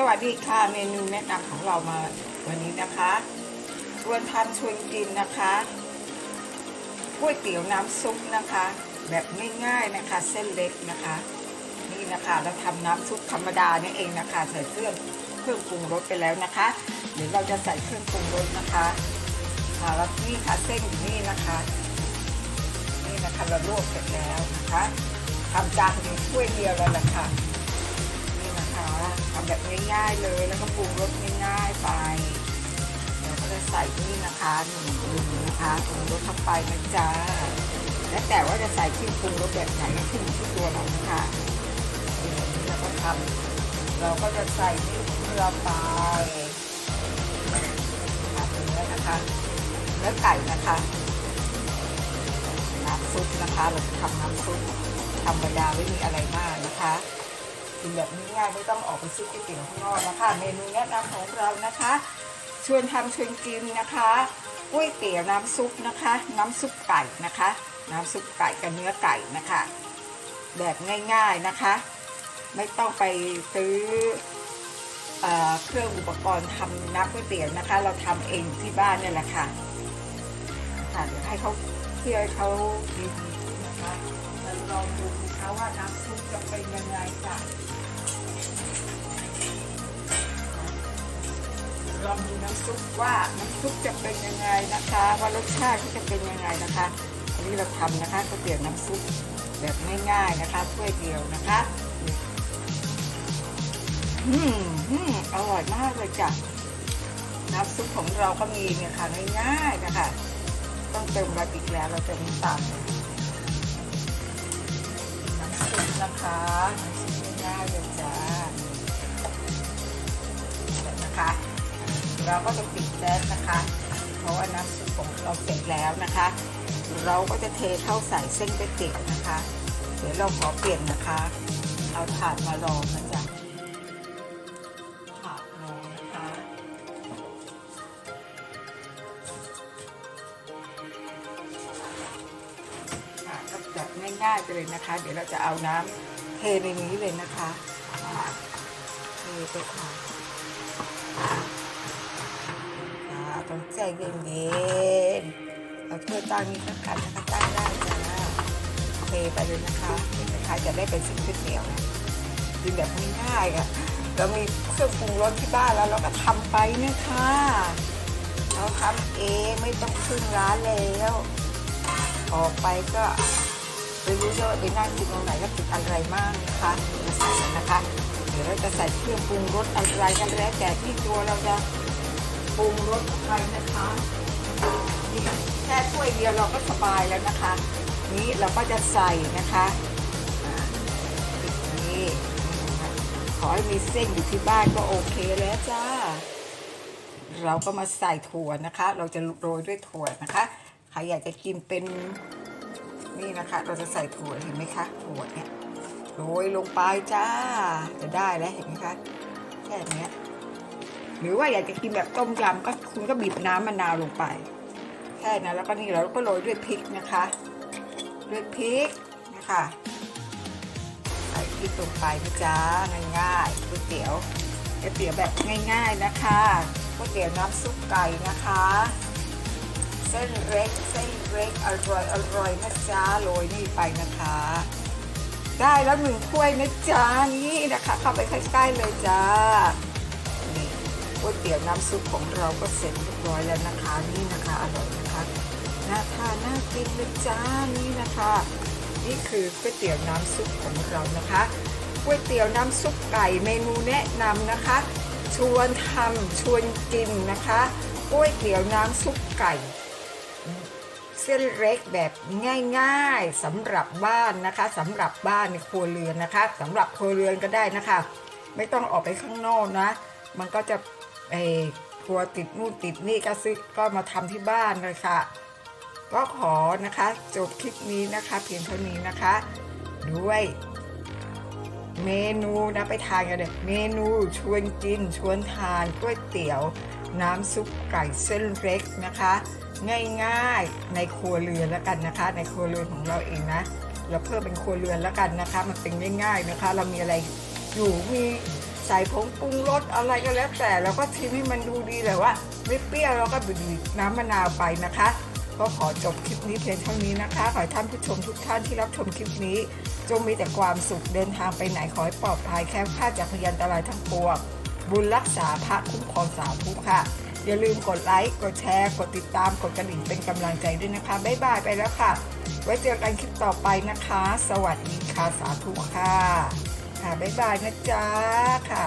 สวัสดีค่ะเมนูแนะนำของเรามาวันนี้นะคะชวนทานชวนกินนะคะก๋วยเตี๋ยวน้ำซุปนะคะ แบบง่ายๆนะคะ เส้นเล็กนะคะ นี่นะคะเราทำน้ำซุปธรรมดานี่เองนะคะใส่เครื่องเครื่องปรุงรสไปแล้วนะคะเดี๋ยวเราจะใส่เครื่องปรุงรสนะคะค่ะแล้วนี่ค่ะเส้นอยู่นี่นะคะ นี่นะคะเราลวกเสร็จแล้วนะคะทำจานเดียวถ้วยเดียวแล้วค่ะนี่นะคะ ทำแบบง่ายๆเลยแล้วก็ปรุงรสง่ายๆไปเดี๋ยวก็จะใส่นี่นะคะหนึ่งปรุงนะคะปรุงรสเข้าไปนะจ๊ะและแต่ว่าจะใส่เครื่องปรุงรสแบบไหนก็ขึ้นอยู่ที่ตัวเรานะคะเดี๋ยวก็ทำเราก็จะใส่นี่เกลือไปนะคะเนื้อนะคะเนื้อไก่นะคะน้ำซุปนะคะเราจะทำน้ำซุปธรรมดาไม่มีอะไรมากนะคะ กินแบบง่ายๆไม่ต้องออกไปซื้อก๋วยเตี๋ยวข้างนอกนะคะ เมนูแนะนำของเรานะคะ ชวนทำชวนกินนะคะก๋วยเตี๋ยวน้ำซุปนะคะ น้ำซุปไก่นะคะ น้ำซุปไก่กับเนื้อไก่นะคะ แบบง่ายๆนะคะ ไม่ต้องไปซื้อเอเครื่องอุปกรณ์ทำน้ำก๋วยเตี๋ยวนะคะ เราทำเองที่บ้านเนี่ยแหละค่ะค่ะเดี๋ยวให้เขาเที่ยวให้เขาดีนะคะ ลองดูนะคะว่าน้ำซุปจะเป็นยังไงค่ะลองดูน้ำซุปว่าน้ำซุปจะเป็นยังไงนะคะ ว่ารสชาติจะเป็นยังไงนะคะอันนี้เราทำนะคะก๋วยเตี๋ยวน้ำซุปแบบง่ายๆนะคะถ้วยเดียวนะคะอืมอืมอร่อยมากเลยจ้ะน้ำซุปของเราก็มีเนี่ยค่ะง่ายๆนะคะ ต้องเติมอะไรอีกแล้วเราเติมน้ำตาล นะคะน้ำซุปง่ายเลยจ้าเสร็จนะคะ เราก็จะปิดแก๊สนะคะ เพราะว่าน้ำซุปของเราเสร็จแล้วนะคะ เราก็จะเทเข้าใส่เส้นก๋วยเตี๋ยวนะคะ เดี๋ยวเราขอเปลี่ยนนะคะ เอาถาดมารองนะจ๊ะถาดรองนะคะค่ะก็แบบง่ายๆไปเลยนะคะ เดี๋ยวเราจะเอาน้ำ เทในนี้เลยนะคะเทไปค่ะต้องใจเย็นๆเอาถ้วยตั้งนี้ก็กันนะคะตั้งได้จ้าเทไปเลยนะคะเห็นไหมคะจะได้เป็นสิ่งก๋วยเตี๋ยวนะกินแบบง่ายๆอะเรามีเครื่องปรุงรสที่บ้านแล้วเราก็ทำไปนะคะเราทำเองไม่ต้องพึ่งร้านแล้ว ออกไปก็ ไม่รู้จะไปนั่งกินตรงไหนแล้วกินอะไรมากนะคะจะใส่นะคะ เดี๋ยวเราจะใส่เครื่องปรุงรสอะไรกันแล้วแต่ที่ตัวเราจะปรุงรสไปนะคะนี่แค่ถ้วยเดียวเราก็สบายแล้วนะคะ นี้เราก็จะใส่นะคะอ่าปิดนี้นะคะขอให้มีเส้นอยู่ที่บ้านก็โอเคแล้วจ้า เราก็มาใส่ถั่วนะคะ เราจะโรยด้วยถั่วนะคะ ใครอยากจะกินเป็น นี่นะคะ เราจะใส่ถั่วเห็นไหมคะถั่วเนี่ยโรยลงไปจ้า จะได้แล้วเห็นไหมคะแค่เนี้ยหรือว่าอยากจะกินแบบต้มยำก็คุณก็บีบน้ำมะนาวลงไปแค่นั้นแล้วก็นี่เราก็โรยด้วยพริกนะคะด้วยพริกนะคะใส่พริกลงไปนะจ๊ะง่ายๆก๋วยเตี๋ยวก๋วยเตี๋ยวแบบง่าย ๆนะคะก๋วยเตี๋ยวน้ำซุปไก่นะคะ เส้นเล็กเส้นเล็กอร่อยอร่อยนะจ๊ะโรยนี่ไปนะคะ ได้แล้วหนึ่งถ้วยนะจ๊ะนี่นะคะ เข้าไปใกล้ๆเลยจ้านี่ก๋วยเตี๋ยวน้ำซุปของเราก็เสร็จเรียบร้อยแล้วนะคะนี่นะคะอร่อยนะคะน่าทานน่ากินเลยจ้านี่นะคะ นี่คือก๋วยเตี๋ยวน้ำซุปของเรานะคะก๋วยเตี๋ยวน้ำซุปไก่เมนูแนะนำนะคะ ชวนทำชวนกินนะคะก๋วยเตี๋ยวน้ำซุปไก่ เส้นเล็กแบบง่ายๆสำหรับบ้านนะคะสำหรับบ้านในครัวเรือนนะคะสำหรับครัวเรือนก็ได้นะคะ ไม่ต้องออกไปข้างนอกนะ มันก็จะเออครัวติดนู่นติดนี่ก็ซื้อก็มาทำที่บ้านเลยค่ะ ก็ขอนะคะจบคลิปนี้นะคะ เพียงเท่านี้นะคะ ด้วยเมนูนะไปทานกันเลยเมนูชวนกินชวนทานก๋วยเตี๋ยว น้ำซุปไก่เส้นเล็กนะคะ ง่ายๆในครัวเรือนแล้วกันนะคะ ในครัวเรือนของเราเองนะเราเพิ่มเป็นครัวเรือนแล้วกันนะคะ มันเป็นง่ายๆนะคะ เรามีอะไรอยู่มีใส่ผงปรุงรสอะไรก็แล้วแต่แล้วก็ชิมให้มันดูดีเลยว่าไม่เปรี้ยวแล้วก็บีบน้ำมะนาวไปนะคะ ก็ขอจบคลิปนี้เพียงเท่านี้นะคะ ขอให้ท่านผู้ชมทุกท่านที่รับชมคลิปนี้ จงมีแต่ความสุขเดินทางไปไหนขอให้ปลอดภัยแค้วคลาดจากพยันตรายทั้งปวง บุญรักษาพระคุ้มครองสาธุค่ะ อย่าลืมกดไลค์ กดแชร์ กดติดตาม กดกระดิ่งเป็นกำลังใจด้วยนะคะ บ๊ายบายไปแล้วค่ะ ไว้เจอกันคลิปต่อไปนะคะ สวัสดีค่ะสาธุค่ะ ค่ะ บ๊ายบายนะจ๊ะค่ะ